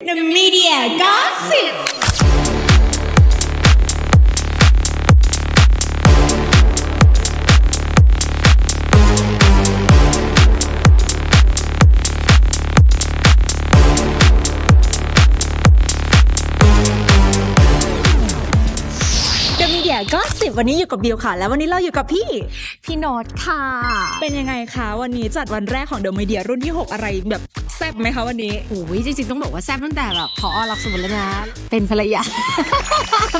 The media gossip. เดอะมีเดียก็สิบวันนี้อยู่กับบิวค่ะ แล้ววันนี้เราอยู่กับพี่ พี่โนตค่ะ เป็นยังไงคะ วันนี้จัดวันแรกของเดอะมีเดียรุ่นที่ 6 อะไรแบบ แซ่บไหมคะวันนี้โอ้ยจริงๆต้องบอกว่าแซ่บตั้งแต่แบบพอรักสูตรแล้วนะ เป็นภรรยา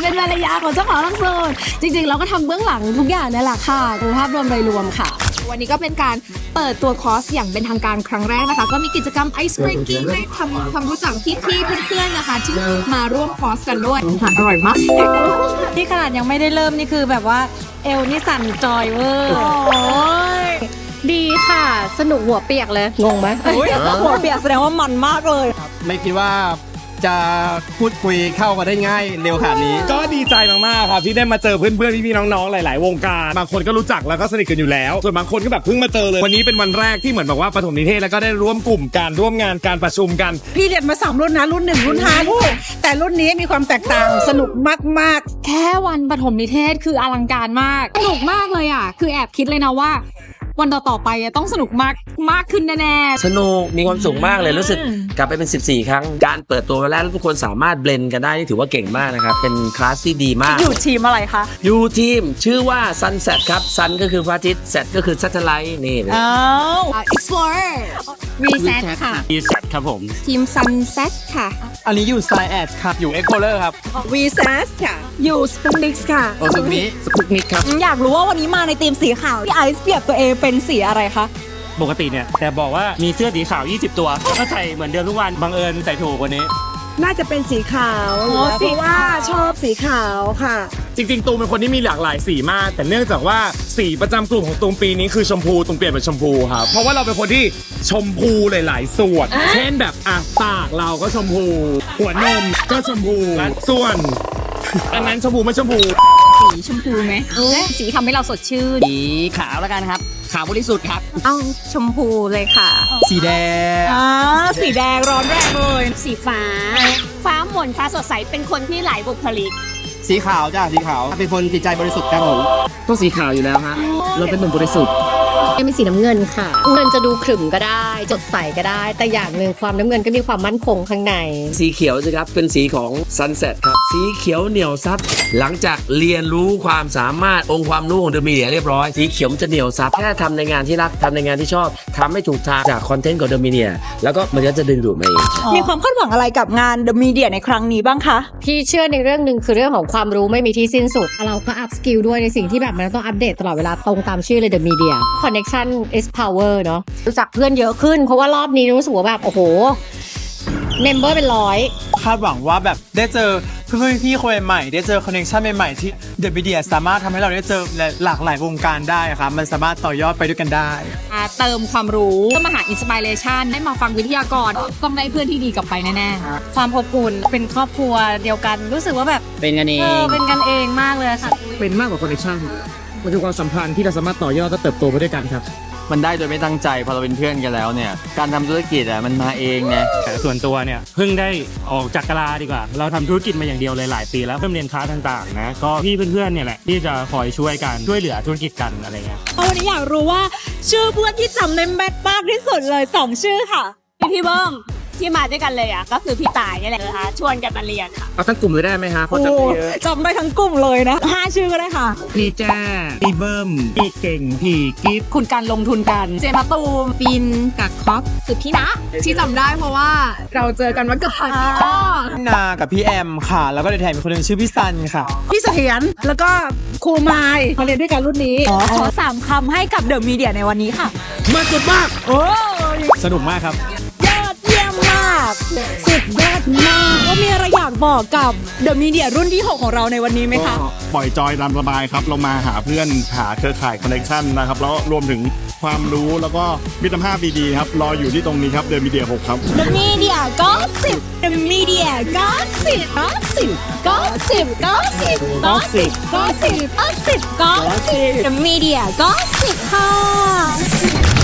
เป็นภรรยาของเจ้าของรักสูตรจริง ๆ เราก็ทำเบื้องหลังทุกอย่างนี่แหละค่ะดูภาพรวมโดยรวมค่ะ วันนี้ก็เป็นการเปิดตัวคอร์สอย่างเป็นทางการครั้งแรกนะคะ ก็มีกิจกรรมไอซ์เบรกกิ้งให้ทำความรู้จักพี่ๆเพื่อนๆนะคะ ที่มาร่วมคอร์สกันด้วยอาหารอร่อยมากนี่ขนาดยังไม่ได้เริ่มนี่คือแบบว่าเอวนี่สั่นจอยเวอร์โอ้ย ดีค่ะ สนุกหัวเปียกเลย งงไหมหัวเปียกแสดงว่ามันมากเลย ไม่คิดว่าจะพูดคุยเข้ามาได้ง่ายเร็วขนาดนี้ ก็ดีใจมากๆครับที่ได้มาเจอเพื่อนๆพี่ๆน้องๆหลายๆ วงการบางคนก็รู้จักแล้วก็สนิทกันอยู่แล้ว ส่วนบางคนก็แบบเพิ่งมาเจอเลยวันนี้เป็นวันแรกที่เหมือนแบบว่าปฐมนิเทศแล้วก็ได้ร่วมกลุ่มการร่วมงานการประชุมกัน พี่เรียนมาสามรุ่นนะรุ่นหนึ่งรุ่นห้ารุ่นแต่รุ่นนี้มีความแตกต่างสนุกมากแค่วันปฐมนิเทศคืออลังการมากสนุกมากเลยอะ คือแอบคิดเลยนะว่า วันต่อๆไปอะต้องสนุกมากมากขึ้นแน่สนุกมีความสุขมากเลยรู้สึกกลับไปเป็น 14 ครั้ง การเปิดตัววันแรกแล้วทุกคนสามารถเบลนกันได้นี่ถือว่าเก่งมากนะครับ เป็นคลาสที่ดีมาก อยู่ทีมอะไรคะยูทีมชื่อว่า Sunset ครับ Sun ก็คือพระอาทิตย์ Set ก็คือ Satellite นี่นะอ้าวๆ Explorer Reset ค่ะ อีสัตครับผม ทีม Sunset ค่ะอันนี้อยู่ Side Edge ครับ อยู่ Explorer ครับๆ v s a s ค่ะ อยู่สปุกนิกค่ะ โอ้ตรงนี้สปุกนิกครับ อยากรู้ว่าวันนี้มาในทีมสีขาวพี่ไอซ์เปรียบตัวเองเป็นสีอะไรคะ ปกติเนี่ย แต่บอกว่ามีเสื้อสีขาว 20 ตัวแล้วก็ใส่เหมือนเดิมทุกวัน บังเอิญใส่ถูกวันนี้ น่าจะเป็นสีขาวอยู่แล้วเพราะว่าชอบสีขาวค่ะ จริงๆ ตูมเป็นคนที่มีหลากหลายสีมาก แต่เนื่องจากว่าสีประจำกลุ่มของตูมปีนี้คือชมพูตูมเปลี่ยนเป็นชมพูครับเพราะว่าเราเป็นคนที่ชมพูหลาย ๆ ส่วน เช่นแบบอะปากเราก็ชมพู หัวนมก็ชมพูส่วนอันนั้นชมพูไม่ชมพู สีชมพูไหมและสีทำให้เราสดชื่น สีขาวแล้วกันครับ ขาวบริสุทธิ์ครับเอาชมพูเลยค่ะ สีแดง อ่าสีแดงร้อนแรงเลย สีฟ้า ฟ้าหม่นฟ้าสดใสเป็นคนที่หลายบุคลิก สีขาวจ้าสีขาว เป็นคนจิตใจบริสุทธิ์ครับผมต้องสีขาวอยู่แล้วฮะ เราเป็นหนุ่มบริสุทธิ์เป็นสีน้ำเงินค่ะเงินจะดูขรึมก็ได้ จดใสก็ได้ แต่อย่างหนึ่งความน้ำเงินก็มีความมั่นคงข้างใน สีเขียวสิครับ เป็นสีของ Sunset ครับ สีเขียวเหนียวซับ หลังจากเรียนรู้ความสามารถองค์ความรู้ของเดอะมีเดียเรียบร้อย สีเขียวมันจะเหนียวซับ แค่ทำในงานที่รักทำในงานที่ชอบทำให้ถูกทางจากคอนเทนต์ของเดอะมีเดียแล้วก็มันก็จะดึงดูดมาเอง มีความคาดหวังอะไรกับงาน The Media ในครั้งนี้บ้างคะ พี่เชื่อในเรื่องหนึ่งคือเรื่องของความรู้ไม่มีที่สิ้นสุด เราก็อัพสกิลด้วยในสิ่งที่แบบมันต้องอัปเดตตลอดเวลาตรงตามชื่อเลย The Media Connection is power เนาะรู้จักเพื่อนเยอะขึ้น เพราะว่ารอบนี้รู้สึกว่าแบบ โอ้โหเมมเบอร์เป็นร้อย คาดหวังว่าแบบได้เจอเพื่อนๆพี่ๆคนใหม่ๆได้เจอคอนเนคชันใหม่ๆที่เดอะมีเดียสามารถทำให้เราได้เจอหลากหลายวงการได้ครับ มันสามารถต่อยอดไปด้วยกันได้มาเติมความรู้ก็มาหาอินสปิเรชันได้มาฟังวิทยากรต้องได้เพื่อนที่ดีกลับไปแน่ความอบอุ่นเป็นครอบครัวเดียวกัน รู้สึกว่าแบบเป็นกันเอเอองเป็นกันเองมากเลยค่ะ เป็นมากกว่าคอนเนคชั่น มันคือความสัมพันธ์ที่เราสามารถต่อยอดและเติบโตไปด้วยกันครับ มันได้โดยไม่ตั้งใจพอเราเป็นเพื่อนกันแล้วเนี่ย การทำธุรกิจอะมันมาเองไง แต่ส่วนตัวเนี่ยเพิ่งได้ออกจากกะลาดีกว่า เราทำธุรกิจมาอย่างเดียวเลยหลายปีแล้วเพิ่มเรียนค้าต่างๆนะก็พี่เพื่อนๆเนี่ยแหละที่จะคอยช่วยกันช่วยเหลือธุรกิจกันอะไรเงี้ยวันนี้อยากรู้ว่า ชื่อเพื่อนที่จำได้แม่นมากที่สุดเลยสองชื่อค่ะพี่เบิ้ม ที่มาด้วยกันเลยอะก็คือพี่ตายนี่แหละนะคะชวนกันมาเรียนค่ะเอาทั้งกลุ่มเลยได้ไหมฮะเพราะจะโอ้เยอะจำได้ทั้งกลุ่มเลยนะห้าชื่อก็ได้ค่ะ พี่แจ้พี่เบิ้มพี่เก่งพี่กิฟๆคุณการลงทุนกัน เจมาตูมฟินกับคอปคือพี่นะที่จำได้เพราะว่าเราเจอกันมาก่อนก็นากับพี่แอมค่ะ แล้วก็ในแถมอีกคนหนึงชื่อพี่ซันค่ะ พี่เสถียรแล้วก็ครูไมายมาเรียนด้วยกันรุ่นนี้ขอสามคำให้กับ The Media ในวันนี้ค่ะ มาจุดมากโอ้ยสนุกมากครับยอดเยี่ยมมากสุดยอดมากว่ามีอะไรอยากบอกกับ The Media รุ่นที่ 6 ของเราในวันนี้ไหมคะปล่อยจอยตามสบายครับ เรามาหาเพื่อนหาเครือข่ายคอนเนคชั่นนะครับแล้วรวมถึงความรู้แล้วก็มิตรภาพดีๆครับ รออยู่ที่ตรงนี้ครับเดินมีเดีย6ครับ The Media Gossip The Media Gossip Gossip Gossip Gossip Gossip Gossip Gossip Gossip The Media Gossip ค่ะ